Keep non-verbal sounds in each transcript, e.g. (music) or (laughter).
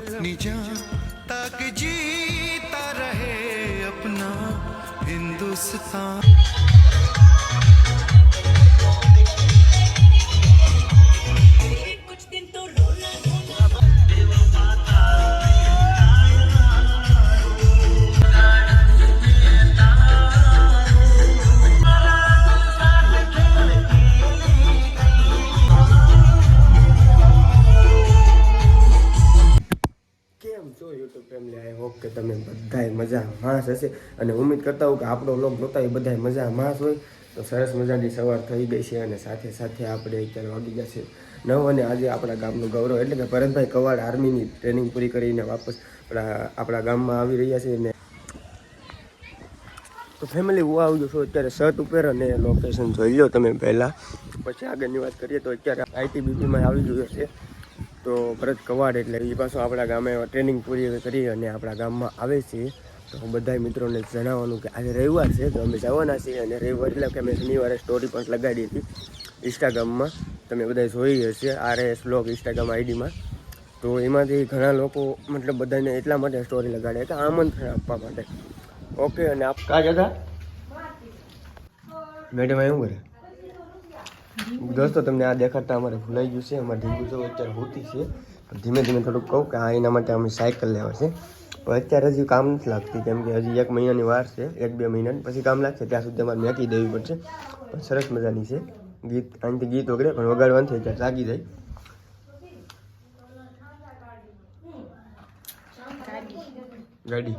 अपनी जान ताकि जीता रहे अपना हिंदुस्तान છો યુટ્યુબ ફેમિલી આઈ હોપ કે તમે બધાય મજા માણસ હશે. અને ઉમેદ કરતા હોઉં કે આપણો લોક જોતા હોય બધાય મજા માણસ હોય. તો સરસ મજાની સવાર થઈ ગઈ છે અને સાથે સાથે આપણે અત્યારે વાગી જશે નવ અને આજે આપણા ગામનું ગૌરવ એટલે કે ભરતભાઈ કવાડ આર્મીની ટ્રેનિંગ પૂરી કરીને વાપસ આપણા આપણા ગામમાં આવી રહ્યા છે અને તો ફેમિલી હું આવી છું અત્યારે શર્ટ ઉપર અને લોકેશન જોઈ લો તમે પહેલાં. પછી આગળની વાત કરીએ તો અત્યારે આઈટીબીપીમાં આવી ગયો છે. તો ભરત કવાડ એટલે એ પાછો આપણા ગામે ટ્રેનિંગ પૂરી કરી અને આપણા ગામમાં આવે છે. તો હું બધા મિત્રોને જણાવવાનું કે આજે રવિવાર છે તો અમે જવાના છીએ અને રવિવાર એટલે કે મેં શનિવારે સ્ટોરી પણ લગાડી હતી ઇન્સ્ટાગ્રામમાં તમે બધા જોઈ હશે આર એસ બ્લોગ ઇન્સ્ટાગ્રામ આઈડીમાં તો એમાંથી ઘણા લોકો મતલબ બધાને એટલા માટે સ્ટોરી લગાડે કે આમંત્રણ આપવા માટે. ઓકે અને આપ કા જતા મેડમ એવું કરે? દોસ્તો તમને આ દેખાડતા અમારે ભૂલાઈ ગયું છે. અમારે ઢીંગુ જો અત્યારે હોતી છે. ધીમે ધીમે થોડુંક કહું કે હા એના માટે અમે સાયકલ લેવા છે. પણ અત્યારે હજી કામ નથી લાગતી કેમ કે હજી એક મહિનાની વાર છે એક બે મહિનાની. પછી કામ લાગશે ત્યાં સુધી અમારે મેકી દેવી પડશે. પણ સરસ મજાની છે. ગીત અહીંથી ગીત વગેરે પણ વગાડવાનું થઈ ત્યાં જાગી જાય. ગાડી.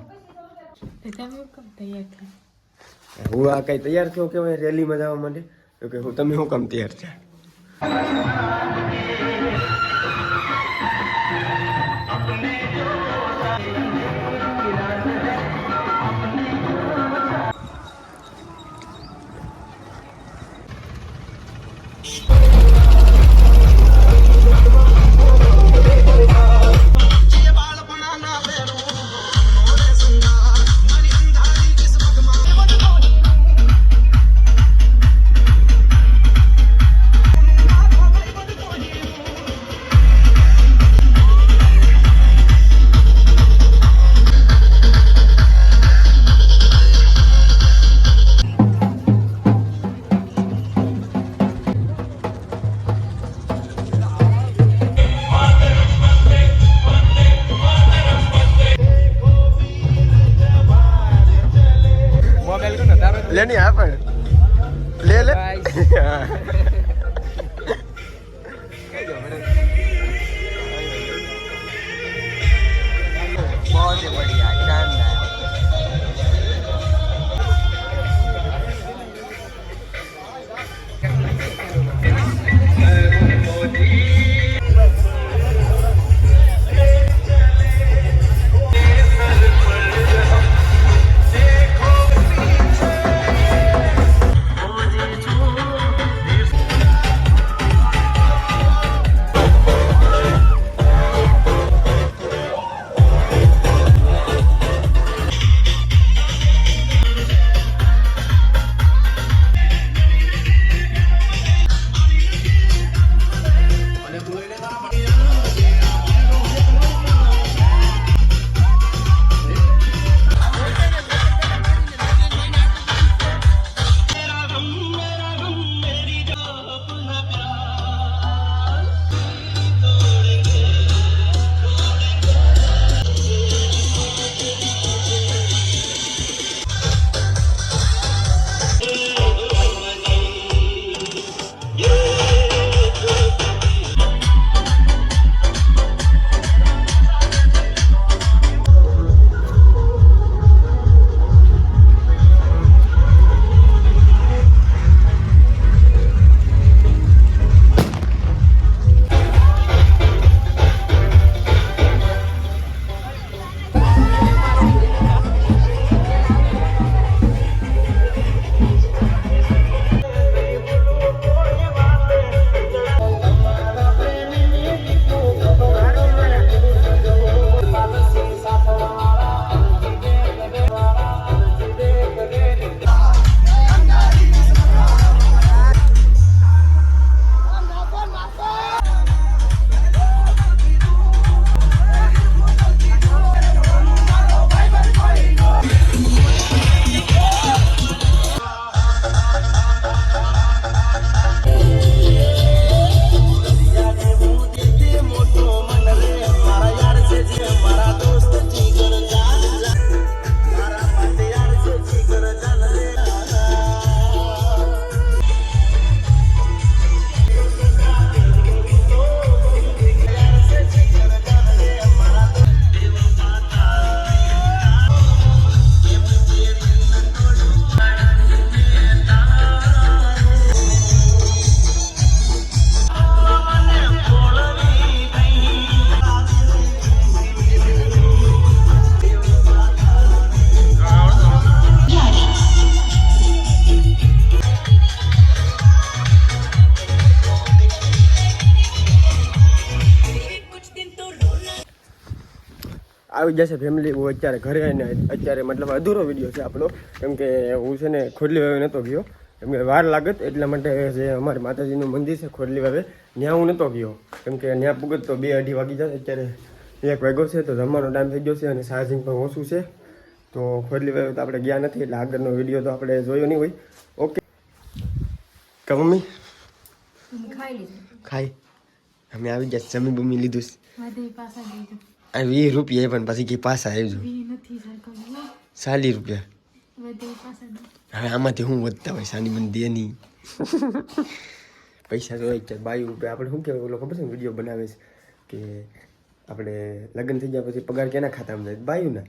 હું આ કઈ તૈયાર થયો કેવાય રેલીમાં જવા માટે? કે હું તમે શું કામ તૈયાર થયા લે ની આ પણ. લે લે. (laughs) આવી જશે ફેમિલી હું અત્યારે ઘરે અને અત્યારે મતલબ અધૂરો વીડિયો છે આપણો. કેમ કે હું છે ને ખોડલી વાવે નહોતો ગયો. કેમ કે વાર લાગત એટલા માટે જે અમારી માતાજીનું મંદિર છે ખોડલી વાવે ત્યાં હું નહોતો ગયો. કેમ કે ત્યાં પુગત તો બે અઢી વાગી જશે અત્યારે એક વાગ્યો છે તો જમવાનો ટાઈમ થઈ ગયો છે અને ચાર્જિંગ પણ ઓછું છે. તો ખોડલી વાવે તો આપણે ગયા નથી એટલે આગળનો વીડિયો તો આપણે જોયો નહીં હોય. ઓકે કે મમ્મી? ખાઈ ખાઈ. અમે આવી ગયા જમી બમી લીધું છે. વીસ રૂપિયા પણ પછી કે પાછા આવજો સાલી ચાલીસ રૂપિયા. હવે આમાંથી શું વધતા હોય? સાની મને દે નહીં. (laughs) પૈસા તો હોય બાવીસ રૂપિયા આપણે શું કહેવાય? ઓલો ખબર છે વીડિયો બનાવે છે કે આપણે લગ્ન થઈ ગયા પછી પગાર કેના ખાતામાં જાય? બાયું ના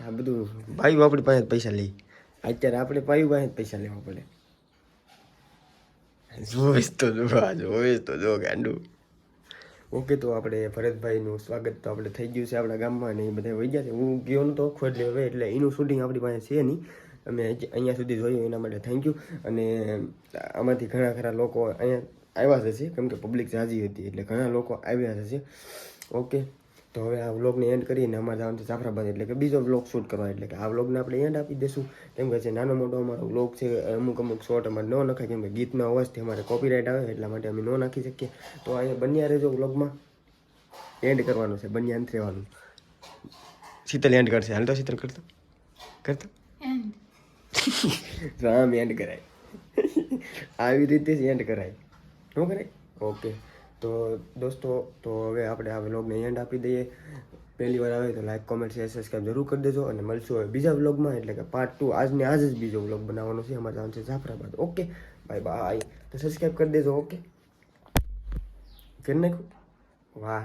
આ બધું બાયું આપણી પાસે પૈસા લઈ અત્યારે આપણે બાયું પાસે જ પૈસા લેવા પડે. જોઈશ તો જો આ જોઈશ તો જો ગાંડું. ઓકે, તો આપણે ભરતભાઈનું સ્વાગત તો આપણે થઈ ગયું છે આપણા ગામમાં અને એ બધા વહી ગયા છે. હું ગયો નતો ખોટલી હવે, એટલે એનું શૂટિંગ આપણી પાસે છે નહીં. અમે અહીંયા સુધી જોયું, એના માટે થેન્ક યુ અને આમાંથી ઘણા ખરા લોકો અહીંયા આવ્યા હશે, કેમ કે પબ્લિક જાજી હતી, એટલે ઘણા લોકો આવ્યા હશે. ઓકે. તો હવે આ વ્લોગને એન્ડ કરીને અમારે જવાનું છે જાફરાબાદ એટલે કે બીજો વ્લોગ શૂટ કરવા એટલે કે આ વ્લોગને આપણે એન્ડ આપી દઈશું. કેમ કે છે નાનો મોટો અમારો વ્લોગ છે અમુક અમુક શોર્ટ અમારે ન નખાય કેમ કે ગીતનો અવાજથી અમારે કોપીરાઇટ આવે એટલા માટે અમે ન નાખી શકીએ. તો અહીંયા બન્યા રહેજો વ્લોગમાં એન્ડ કરવાનું છે બન્યા અંત રહેવાનું. શીતલ એન્ડ કરશે. હાલ તો શીતલ કરતો? કરતો? (laughs) આમ એન્ડ કરાય. (laughs) આવી રીતે જ એન્ડ કરાય. શું કરાય? ઓકે તો દોસ્તો, તો હવે આપણે આ વ્લોગને એન્ડ આપી દઈએ. પહેલી વાર આવે તો લાઈક કોમેન્ટ શેર સબસ્ક્રાઈબ જરૂર કરી દેજો અને મળશું હવે બીજા વ્લોગમાં એટલે કે પાર્ટ ટુ આજને આજ જ બીજો વ્લોગ બનાવવાનો છે. અમારે જવાનું છે જાફરાબાદ. ઓકે બાય બાય તો સબસ્ક્રાઈબ કરી દેજો ઓકે કરી નાખું વાહ.